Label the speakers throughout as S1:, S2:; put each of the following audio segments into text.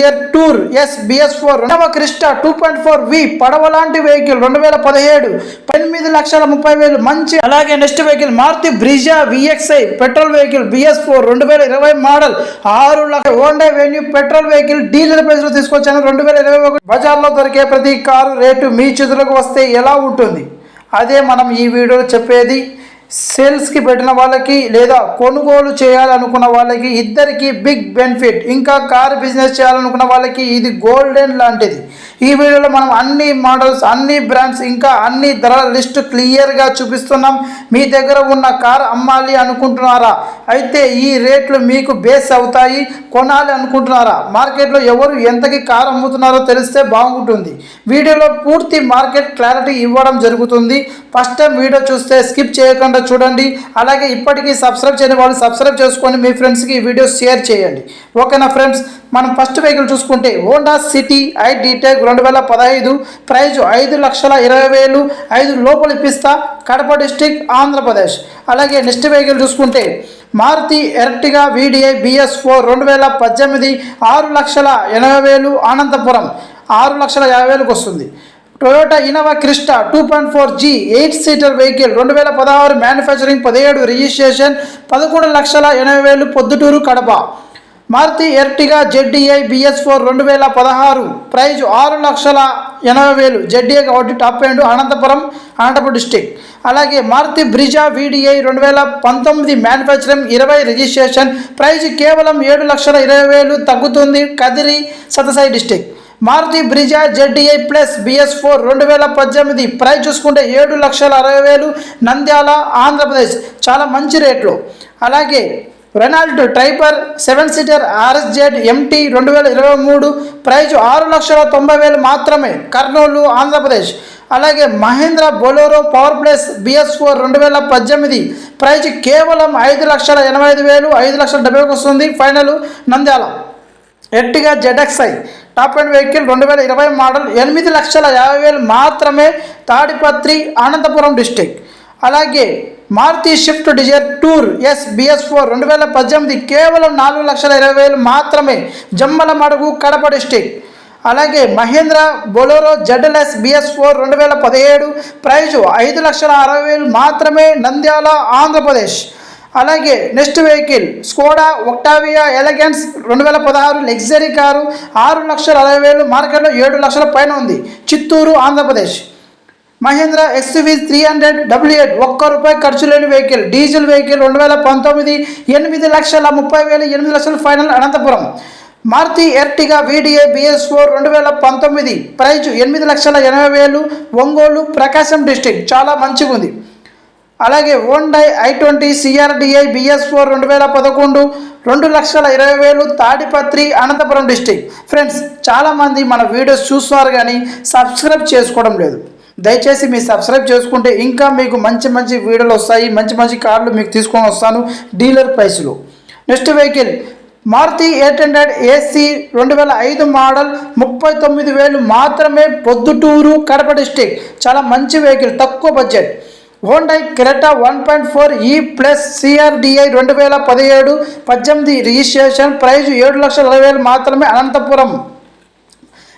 S1: Dzire tour S BS four రెండవ Crysta two point four V పడవ లాంటి vehicle రెండు వేల పదిహేడు ఎనిమిది లక్షల ముప్పై వేలు మంచి అలాగే next vehicle Maruti Brezza VXI petrol vehicle BS four రెండు వేల ఇరవై మోడల్ ఆరు లక్షల Honda Venue petrol vehicle diesel ప్రైస్లో తీసుకొచ్చాను రెండు వేల ఇరవై ఒకటి బజార్లో దొరికే ప్రతి కారు రేటు మీ చేతులకు వస్తే ఎలా ఉంటుంది? అదే మనం ఈ వీడియోలో చెప్పేది. సేల్స్కి పెట్టిన వాళ్ళకి లేదా కొనుగోలు చేయాలనుకున్న వాళ్ళకి ఇద్దరికి బిగ్ బెనిఫిట్. ఇంకా కార్ బిజినెస్ చేయాలనుకున్న వాళ్ళకి ఇది గోల్డెన్ లాంటిది. ఈ వీడియోలో మనం అన్ని మోడల్స్ అన్ని బ్రాండ్స్ ఇంకా అన్ని ధరల లిస్ట్ క్లియర్గా చూపిస్తున్నాం. మీ దగ్గర ఉన్న కార్ అమ్మాలి అనుకుంటున్నారా? అయితే ఈ రేట్లు మీకు బేస్ అవుతాయి కొనాలి అనుకుంటున్నారా? మార్కెట్లో ఎవరు ఎంతకి కార్ అమ్ముతున్నారో తెలిస్తే బాగుంటుంది. వీడియోలో పూర్తి మార్కెట్ క్లారిటీ ఇవ్వడం జరుగుతుంది. ఫస్ట్ టైం వీడియో చూస్తే స్కిప్ చేయకుండా చూడండి. అలాగే ఇప్పటికీ సబ్స్క్రైబ్ చేయని వాళ్ళు సబ్స్క్రైబ్ చేసుకొని మీ ఫ్రెండ్స్కి ఈ వీడియో షేర్ చేయండి. ఓకేనా ఫ్రెండ్స్? మనం ఫస్ట్ వెహికల్ చూసుకుంటే హోండా సిటీ ఐ డీటెక్ రెండు వేల పదహైదు ప్రైజ్ ఐదు లక్షల ఇరవై వేలు ఐదు లోపల ఇప్పిస్తా కడప డిస్టిక్ ఆంధ్రప్రదేశ్. అలాగే నెక్స్ట్ వెహికల్ చూసుకుంటే Maruti Ertiga VDI BS four రెండు వేల పద్దెనిమిది ఆరు లక్షల ఎనభై వేలు అనంతపురం ఆరు లక్షల యాభై వేలకు వస్తుంది. Toyota Innova Crysta two point four G eight seater vehicle రెండు వేల పదహారు మ్యానుఫ్యాక్చరింగ్ పదిహేడు రిజిస్ట్రేషన్ పదకొండు లక్షల ఎనభై వేలు Proddatur Kadapa. Maruti Ertiga ZDI BS four రెండు వేల పదహారు. ప్రైజ్ ఆరు లక్షల ఎనభై వేలు. జెడ్డీఐ కాబట్టి top end Anantapur Anantapur district. అలాగే మారుతి బ్రిజా వీడిఐ రెండు వేల పంతొమ్మిది మ్యానుఫ్యాక్చరింగ్ ఇరవై రిజిస్ట్రేషన్. ప్రైజ్ కేవలం ఏడు లక్షల ఇరవై వేలు తగ్గుతుంది. Kadiri Sathyasai district. Maruti Brezza ZDI plus BS four రెండు వేల పద్దెనిమిది. ప్రైస్ చూసుకుంటే ఏడు లక్షల అరవై వేలు. నంద్యాల ఆంధ్రప్రదేశ్. చాలా మంచి రేట్లు. అలాగే Renault Triber seven seater RXZ MT రెండు వేల ఇరవై మూడు ప్రైజ్ ఆరు లక్షల తొంభై వేలు మాత్రమే. కర్నూలు ఆంధ్రప్రదేశ్. అలాగే Mahindra Bolero power plus BS four రెండు వేల పద్దెనిమిది ప్రైజ్ కేవలం ఐదు లక్షల ఎనభై ఐదు వేలు ఐదు లక్షల డెబ్బైకి వస్తుంది. Final Nandyal. Ertiga ZXI top end vehicle రెండు వేల ఇరవై మోడల్ ఎనిమిది లక్షల యాభై వేలు మాత్రమే తాడిపత్రి అనంతపురం డిస్టిక్ అలాగే Maruti Swift Dzire tour S BS four రెండు వేల పద్దెనిమిది కేవలం నాలుగు లక్షల ఇరవై వేలు మాత్రమే జమ్మల మడుగు కడప డిస్టిక్. అలాగే Mahindra Bolero ZLX BS four రెండు వేల పదిహేడు ప్రైజు ఐదు లక్షల అరవై వేలు మాత్రమే నంద్యాల ఆంధ్రప్రదేశ్. అలాగే next vehicle Skoda Octavia Elegance రెండు వేల పదహారు లగ్జరీ కారు ఆరు లక్షల అరవై వేలు మార్కెట్లో ఏడు లక్షల పైన ఉంది. Chittoor Andhra Pradesh. Mahindra XUV three hundred W eight ఒక్క రూపాయి ఖర్చు లేని వెహికల్ డీజిల్ వెహికల్ రెండు వేల పంతొమ్మిది ఎనిమిది లక్షల ముప్పై వేలు ఎనిమిది లక్షల final Anantapur. Maruti Ertiga VDI BS four రెండు వేల పంతొమ్మిది ప్రైజ్ ఎనిమిది లక్షల ఎనభై వేలు ఒంగోలు ప్రకాశం డిస్టిక్ చాలా మంచిగా ఉంది అలాగే Hyundai i twenty CRDi BS four రెండు వేల పదకొండు రెండు లక్షల ఇరవై వేలు తాడిపత్రి అనంతపురం డిస్టిక్. ఫ్రెండ్స్ చాలామంది మన వీడియోస్ చూస్తున్నారు కానీ సబ్స్క్రైబ్ చేసుకోవడం లేదు. దయచేసి మీరు సబ్స్క్రైబ్ చేసుకుంటే ఇంకా మీకు మంచి మంచి వీడియోలు వస్తాయి మంచి మంచి కార్లు మీకు తీసుకొని వస్తాను డీలర్ ప్రైస్లో. Next vehicle Maruti eight hundred AC రెండు వేల ఐదు మోడల్ ముప్పై తొమ్మిది వేలు మాత్రమే పొద్దుటూరు కడప డిస్టిక్ చాలా మంచి వెహికల్ తక్కువ budget. Hyundai Creta one point four E plus CRDi రెండు వేల పదిహేడు పద్దెనిమిది రిజిస్ట్రేషన్ ప్రైజ్ ఏడు లక్షల ఇరవై వేలు మాత్రమే Anantapur.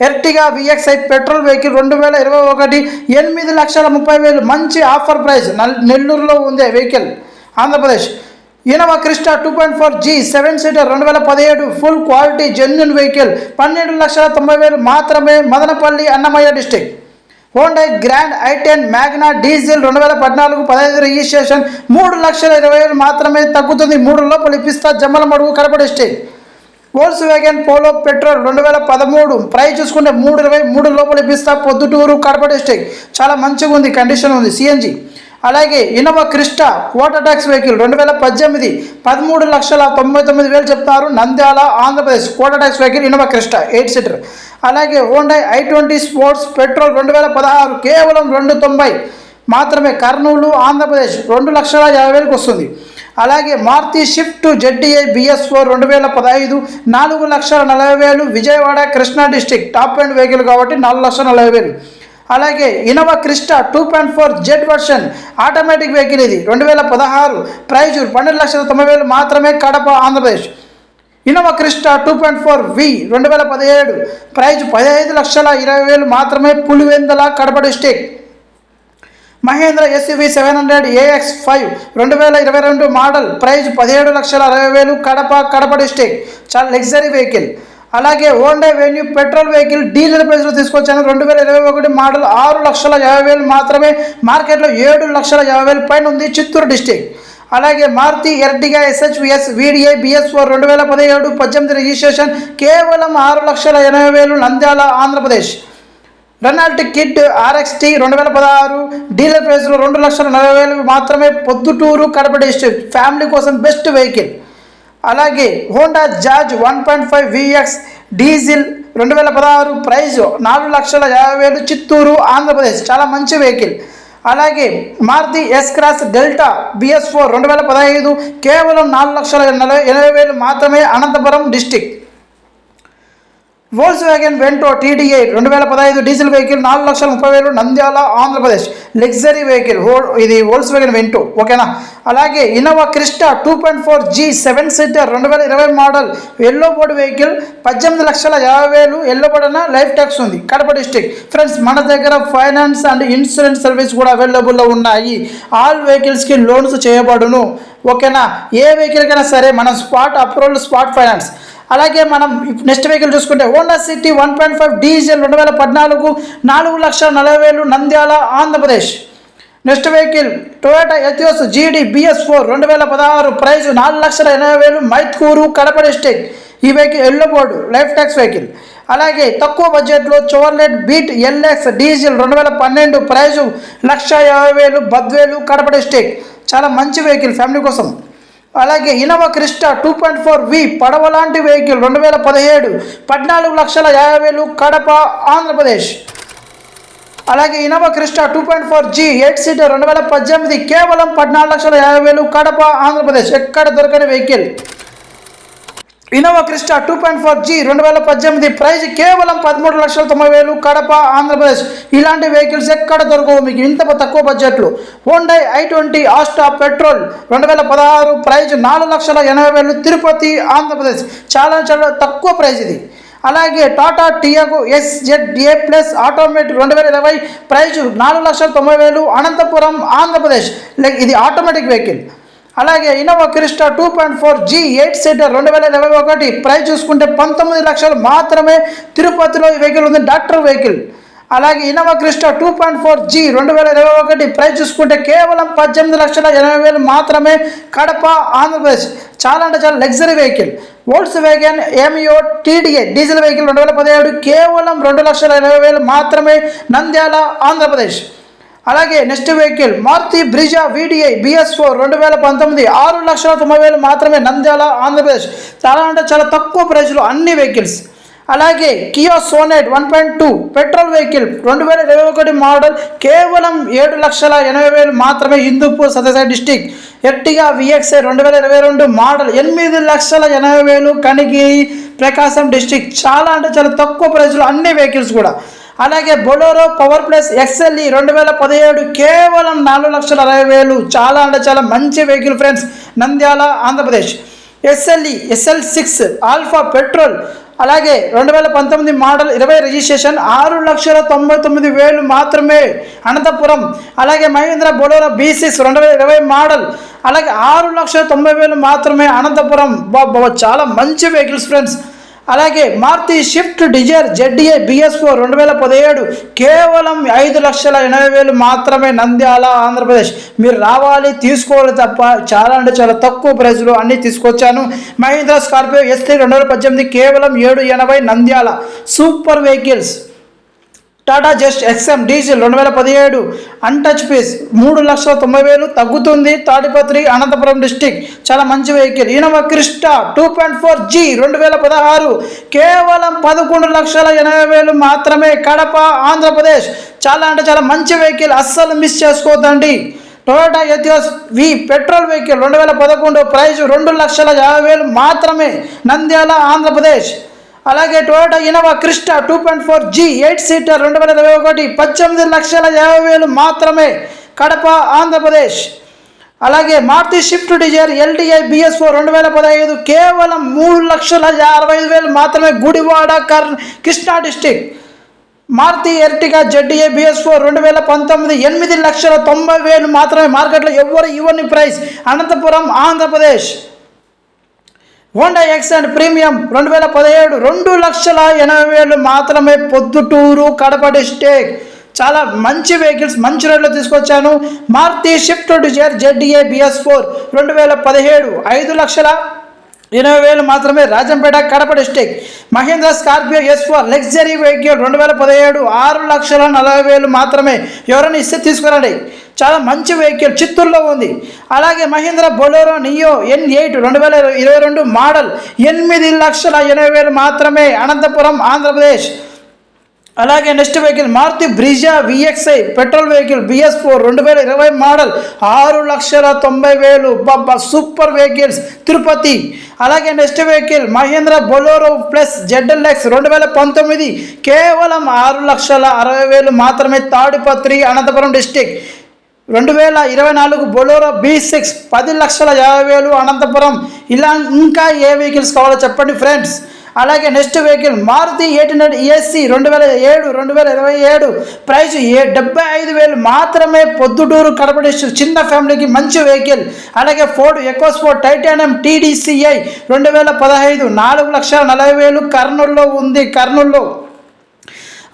S1: Ertiga VXI petrol vehicle రెండు వేల ఇరవై ఒకటి ఎనిమిది లక్షల ముప్పై వేలు. మంచి ఆఫర్ ప్రైస్. నల్- నెల్లూరులో ఉంది vehicle. Andhra Pradesh. Innova Crysta two point four G seven seater రెండు వేల పదిహేడు ఫుల్ క్వాలిటీ జెన్యున్ వెహికల్. పన్నెండు లక్షల తొంభై వేలు మాత్రమే Madanapalle Annamayya district. Hyundai Grand i ten Magna diesel రెండు వేల పద్నాలుగు పదహైదు రిజిస్ట్రేషన్ మూడు లక్షల ఇరవై వేలు మాత్రమే తగ్గుతుంది. మూడు లోపల ఇప్పిస్తా Jammalamadugu Kadapa district. Volkswagen Polo petrol రెండు వేల పదమూడు ప్రైస్ చూసుకుంటే మూడు ఇరవై మూడు లోపల ఇప్పిస్తా పొద్దుటూరు కడప డిస్టిక్ చాలా మంచిగా ఉంది కండిషన్ ఉంది సిఎన్జి అలాగే Innova Crysta quarter tax vehicle రెండు వేల పద్దెనిమిది పదమూడు లక్షల తొంభై తొమ్మిది వేలు చెప్తారు Nandyal Andhra Pradesh. Quarter tax vehicle Innova Crysta eight seater అలాగే Hyundai i twenty Sports petrol రెండు వేల పదహారు కేవలం రెండు తొంభై. మాత్రమే కర్నూలు ఆంధ్రప్రదేశ్ రెండు లక్షల యాభై వేలకు వస్తుంది. అలాగే మారుతి షిఫ్ట్ జెడ్డీఐ బిఎస్ఓ రెండు వేల పదహైదు నాలుగు లక్షల నలభై వేలు Vijayawada Krishna district top end vehicle కాబట్టి నాలుగు లక్షల నలభై వేలు. అలాగే Innova Crysta two point four Z version automatic vehicle ఇది రెండు వేల పదహారు. ప్రైజు పన్నెండు లక్షల తొంభై వేలు మాత్రమే Kadapa Andhra Pradesh. Innova Crysta two point four V రెండు వేల పదిహేడు. ప్రైజ్ పదిహేను లక్షల ఇరవై వేలు మాత్రమే Pulivendula Kadapa district Mahindra XUV seven hundred AX five రెండు వేల ఇరవై రెండు మోడల్. ప్రైజ్ పదిహేడు లక్షల అరవై వేలు. కడప కడప డిస్టిక్ చాలా లగ్జరీ వెహికల్. అలాగే Honda Venue petrol vehicle diesel ప్రైస్లో తీసుకొచ్చాను. రెండు వేల ఇరవై ఒకటి మోడల్ ఆరు లక్షల యాభై వేలు మాత్రమే. మార్కెట్లో ఏడు లక్షల యాభై వేలు పైన ఉంది చిత్తూరు డిస్టిక్ అలాగే Maruti Ertiga SHVS VDI BS four రెండు వేల పదిహేడు పద్దెనిమిది రిజిస్ట్రేషన్ కేవలం ఆరు లక్షల ఎనభై వేలు. Nandyal Andhra Pradesh. Renault Kwid RXT రెండు వేల పదహారు డీలర్ ప్రైస్లో రెండు లక్షల నలభై వేలు మాత్రమే పొద్దుటూరు కడప డిస్ట్రిక్ట్. ఫ్యామిలీ కోసం బెస్ట్ వెహికల్ అలాగే Honda Jazz one point five VX diesel రెండు వేల పదహారు ప్రైజ్ నాలుగు లక్షల యాభై వేలు చిత్తూరు ఆంధ్రప్రదేశ్. చాలా మంచి వెహికల్ అలాగే Maruti S Cross Delta BS four రెండు వేల పదహైదు కేవలం నాలుగు లక్షల నలభై ఎనభై వేలు మాత్రమే Anantapur district Volkswagen Vento TDI రెండు వేల పదహైదు డీజిల్ వెహికల్ నాలుగు లక్షల ముప్పై వేలు నంద్యాల ఆంధ్రప్రదేశ్. లగ్జరీ వెహికల్ హో ఇది వోల్స్ వ్యాగన్ వెంటో ఓకేనా? అలాగే Innova Crysta two point four G seven seater రెండు వేల ఇరవై మోడల్ ఎల్లో బోర్డ్ వెహికల్ పద్దెనిమిది లక్షల యాభై వేలు ఎల్లో బోర్డ్ అన్న లైఫ్ ట్యాక్స్ ఉంది. కడప డిస్టిక్ ఫ్రెండ్స్ మన దగ్గర ఫైనాన్స్ అండ్ ఇన్సూరెన్స్ సర్వీస్ కూడా అవైలబుల్లో ఉన్నాయి. ఆల్ వెహికల్స్కి లోన్స్ చేయబడును. ఓకేనా? ఏ వెహికల్కైనా సరే మనం స్పాట్ అప్రూవల్ స్పాట్ ఫైనాన్స్ అలాగే మనం నెక్స్ట్ వెహికల్ చూసుకుంటే Honda City one point five diesel రెండు వేల పద్నాలుగు నాలుగు లక్షల నలభై వేలు Nandyal Andhra Pradesh. Next vehicle Toyota Etios GD BS four రెండు వేల పదహారు ప్రైస్ నాలుగు లక్షల ఎనభై వేలు మైత్కూరు కడప డిస్టిక్ ఈ vehicle yellow board life tax vehicle అలాగే తక్కువ బడ్జెట్లో చోర్లెట్ బీట్ ఎల్ఎక్స్ డీజిల్ రెండు వేల పన్నెండు ప్రైజు లక్ష యాభై వేలు బద్వేలు కడప డిస్టిక్ చాలా మంచి వెహికల్ ఫ్యామిలీ కోసం. అలాగే Innova Crysta two point four V పడవ లాంటి వెహికల్ రెండు వేల పదిహేడు పద్నాలుగు లక్షల యాభై వేలు కడప ఆంధ్రప్రదేశ్. అలాగే Innova Crysta two point four G eight seater రెండు వేల పద్దెనిమిది కేవలం పద్నాలుగు లక్షల యాభై వేలు కడప ఆంధ్రప్రదేశ్. ఎక్కడ దొరకని vehicle? Innova Crysta two point four G రెండు వేల పద్దెనిమిది ప్రైజ్ కేవలం పదమూడు లక్షల తొంభై వేలు కడప ఆంధ్రప్రదేశ్. ఇలాంటి వెహికల్స్ ఎక్కడ దొరకవు? మీకు ఇంత తక్కువ బడ్జెట్లో. Hyundai i twenty Asta petrol రెండు వేల పదహారు ప్రైజ్ నాలుగు లక్షల ఎనభై వేలు తిరుపతి ఆంధ్రప్రదేశ్. చాలా చాలా తక్కువ ప్రైజ్ ఇది. అలాగే Tata Tiago XZ A plus automatic రెండు వేల ఇరవై ప్రైజ్ నాలుగు లక్షల తొంభై వేలు అనంతపురం ఆంధ్రప్రదేశ్. లైక్ ఇది ఆటోమేటిక్ వెహికల్ అలాగే Innova Crysta two point four G eight seater రెండు వేల ఇరవై ఒకటి ప్రైస్ చూసుకుంటే పంతొమ్మిది లక్షలు మాత్రమే తిరుపతిలో ఈ వెహికల్ ఉంది డాక్టర్ వెహికల్ అలాగే Innova Crysta two point four G రెండు వేల ఇరవై ఒకటి ప్రైస్ చూసుకుంటే కేవలం పద్దెనిమిది లక్షల ఎనభై వేలు మాత్రమే కడప ఆంధ్రప్రదేశ్. చాలా అంటే చాలా luxury vehicle Volkswagen Ameo TDI diesel vehicle రెండు వేల పదిహేడు కేవలం రెండు లక్షల ఎనభై వేలు మాత్రమే నంద్యాల ఆంధ్రప్రదేశ్. అలాగే next vehicle Maruti Brezza VDI BS four రెండు వేల పంతొమ్మిది ఆరు లక్షల తొంభై వేలు మాత్రమే నంద్యాల ఆంధ్రప్రదేశ్. చాలా అంటే చాలా తక్కువ ప్రైస్లో అన్ని వెహికల్స్. అలాగే Kia Sonet one point two petrol vehicle రెండు వేల ఇరవై ఒకటి మోడల్ కేవలం ఏడు లక్షల ఎనభై వేలు మాత్రమే Hindupur Sathyasai district. Ertiga VXI రెండు వేల ఇరవై రెండు మోడల్ ఎనిమిది లక్షల ఎనభై వేలు కనిగిరి ప్రకాశం డిస్టిక్. చాలా అంటే చాలా తక్కువ ప్రైస్లో అన్ని వెహికల్స్ కూడా. అలాగే బొలోరో పవర్ ప్లస్ ఎక్స్ఎల్ఈ రెండు వేల పదిహేడు కేవలం నాలుగు లక్షల అరవై వేలు. చాలా అంటే చాలా మంచి vehicle friends Nandyal Andhra Pradesh. SLE SL six alpha petrol. అలాగే రెండు వేల పంతొమ్మిది మోడల్ ఇరవై రిజిస్ట్రేషన్. ఆరు లక్షల తొంభై తొమ్మిది వేలు మాత్రమే అనంతపురం. అలాగే మహేంద్ర బొలోరో బీసీస్ రెండు వేల ఇరవై మోడల్. అలాగే ఆరు లక్షల తొంభై వేలు మాత్రమే అనంతపురం. బాబా చాలా మంచి వెహికల్స్ ఫ్రెండ్స్ అలాగే Maruti Swift Dzire ZDI BS four రెండు వేల పదిహేడు కేవలం ఐదు లక్షల ఎనభై వేలు మాత్రమే నంద్యాల ఆంధ్రప్రదేశ్. మీరు రావాలి తీసుకోవాలి తప్ప చాలా అంటే చాలా తక్కువ ప్రైస్లో అన్నీ తీసుకొచ్చాను. మహీంద్రా స్కార్పియో ఎస్టీ రెండు వేల పద్దెనిమిది కేవలం ఏడు ఎనభై Nandyal. Super vehicles. Tata Zest XM diesel రెండు వేల పదిహేడు అన్టచ్ పీస్ మూడు లక్షల తొంభై వేలు తగ్గుతుంది. తాడిపత్రి అనంతపురం డిస్టిక్ చాలా మంచి vehicle. Innova Crysta two point four G రెండు వేల పదహారు కేవలం పదకొండు లక్షల ఎనభై వేలు మాత్రమే. కడప ఆంధ్రప్రదేశ్ చాలా అంటే చాలా మంచి వెహికల్. అస్సలు మిస్ చేసుకోవద్దండి. Toyota Etios V petrol vehicle రెండు వేల పదకొండు ప్రైస్ రెండు లక్షల యాభై వేలు మాత్రమే. నంద్యాల ఆంధ్రప్రదేశ్ అలాగే Toyota Innova Crysta two point four G eight seater రెండు వేల ఇరవై ఒకటి పద్దెనిమిది లక్షల యాభై వేలు మాత్రమే కడప ఆంధ్రప్రదేశ్. అలాగే Maruti Swift Dzire LDI BS four రెండు వేల పదహైదు కేవలం మూడు లక్షల అరవై ఐదు వేలు మాత్రమే గుడివాడ కర్ Krishna district. Maruti Ertiga ZDI BS four రెండు వేల పంతొమ్మిది ఎనిమిది లక్షల తొంభై వేలు మాత్రమే మార్కెట్లో ఎవరు ఇవ్వని price Anantapur Andhra Pradesh. Honda Xcent Premium రెండు వేల పదిహేడు రెండు లక్షల ఎనభై వేలు మాత్రమే పొద్దుటూరు కడప డిస్టిక్ చాలా మంచి వెహికల్స్ మంచి రేట్లో తీసుకొచ్చాను. Maruti Swift Dzire ZDI BS four రెండు వేల పదిహేడు ఐదు లక్షల ఎనభై వేలు మాత్రమే Rajampet Kadapa district. Mahindra Scorpio S four luxury vehicle రెండు వేల పదిహేడు ఆరు లక్షల నలభై వేలు మాత్రమే ఎవరైనా ఇస్తే తీసుకురండి. చాలా మంచి వెహికల్ చిత్తూరులో ఉంది. అలాగే Mahindra Bolero Neo N eight రెండు వేల ఇరవై రెండు మోడల్ ఎనిమిది లక్షల ఎనభై వేలు మాత్రమే అనంతపురం ఆంధ్రప్రదేశ్. అలాగే next vehicle Maruti Brezza VXI petrol vehicle BS four రెండు వేల ఇరవై మోడల్ ఆరు లక్షల తొంభై వేలు. Baba super vehicles. తిరుపతి. అలాగే next vehicle Mahindra Bolero plus ZLX రెండు వేల పంతొమ్మిది. కేవలం ఆరు లక్షల అరవై వేలు మాత్రమే తాడిపత్రి అనంతపురం డిస్టిక్. రెండు వేల ఇరవై నాలుగు బొలోరో బీ సిక్స్ పది లక్షల యాభై వేలు అనంతపురం. ఇలా ఇంకా ఏ వెహికల్స్ కావాలో చెప్పండి ఫ్రెండ్స్. అలాగే next vehicle Maruti eight hundred ESC రెండు వేల ఏడు రెండు వేల ఇరవై ఏడు. ప్రైస్ ఏ డెబ్బై ఐదు వేలు మాత్రమే పొద్దుటూరు కడప డిస్ట్రిక్ట్ చిన్న ఫ్యామిలీకి మంచి వెహికల్. అలాగే ఫోర్డ్ ఎకోస్పోర్ట్ టైటానియం టీడీసీఐ రెండు వేల పదహైదు నాలుగు లక్షల నలభై వేలు కర్నూలులో ఉంది కర్నూలులో.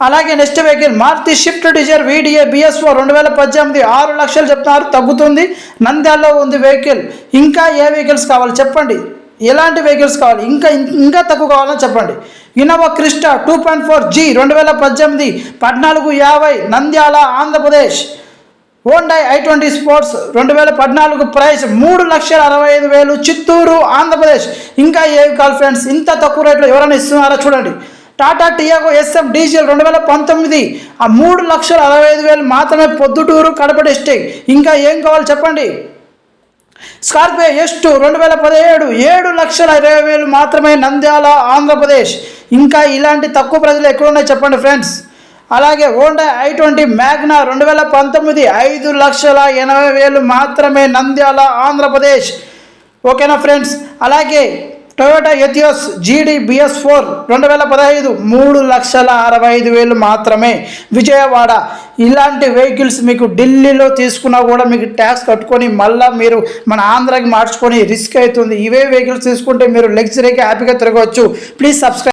S1: అలాగే next vehicle Maruti Swift Dzire VDI BS four రెండు వేల పద్దెనిమిది ఆరు లక్షలు చెప్తున్నారు తగ్గుతుంది. నంద్యాలలో ఉంది వెహికల్. ఇంకా ఏ వెహికల్స్ కావాలి? చెప్పండి. ఎలాంటి వెహికల్స్ కావాలి? ఇంకా ఇంకా తక్కువ కావాలని చెప్పండి. Innova Crysta two point four G రెండు వేల పద్దెనిమిది పద్నాలుగు యాభై Nandyal Andhra Pradesh. Hyundai i twenty Sports రెండు వేల పద్నాలుగు ప్రైస్ మూడు లక్షల అరవై ఐదు వేలు. చిత్తూరు ఆంధ్రప్రదేశ్. ఇంకా ఏవి కాల్ ఫ్రెండ్స్? ఇంత తక్కువ రేట్లో ఎవరైనా ఇస్తున్నారో చూడండి. టాటా టియాగో ఎస్ఎఫ్ డీజిల్ రెండు వేల పంతొమ్మిది ఆ మూడు లక్షల అరవై ఐదు వేలు మాత్రమే పొద్దుటూరు కడప డిస్టిక్. ఇంకా ఏం కావాలి చెప్పండి? స్కార్పియో ఎస్టు రెండు వేల పదిహేడు ఏడు లక్షల ఇరవై వేలు మాత్రమే నంద్యాల ఆంధ్రప్రదేశ్. ఇంకా ఇలాంటి తక్కువ ప్రజలు ఎక్కడున్నాయి చెప్పండి ఫ్రెండ్స్. అలాగే హోండా ఐ ట్వంటీ మ్యాగ్నా రెండు వేల పంతొమ్మిది ఐదు లక్షల ఎనభై వేలు మాత్రమే నంద్యాల ఆంధ్రప్రదేశ్. ఓకేనా ఫ్రెండ్స్? అలాగే Toyota Etios GD BS four రెండు వేల పదహైదు మూడు లక్షల అరవై ఐదు వేలు మాత్రమే. విజయవాడ ఇలాంటి వెహికల్స్ మీకు ఢిల్లీలో తీసుకున్నా కూడా మీకు ట్యాక్స్ కట్టుకొని మళ్ళీ మీరు మన ఆంధ్రాకి మార్చుకొని రిస్క్ అవుతుంది. ఇవే వెహికల్స్ తీసుకుంటే మీరు లగ్జరీగా హ్యాపీగా తిరగవచ్చు. Please subscribe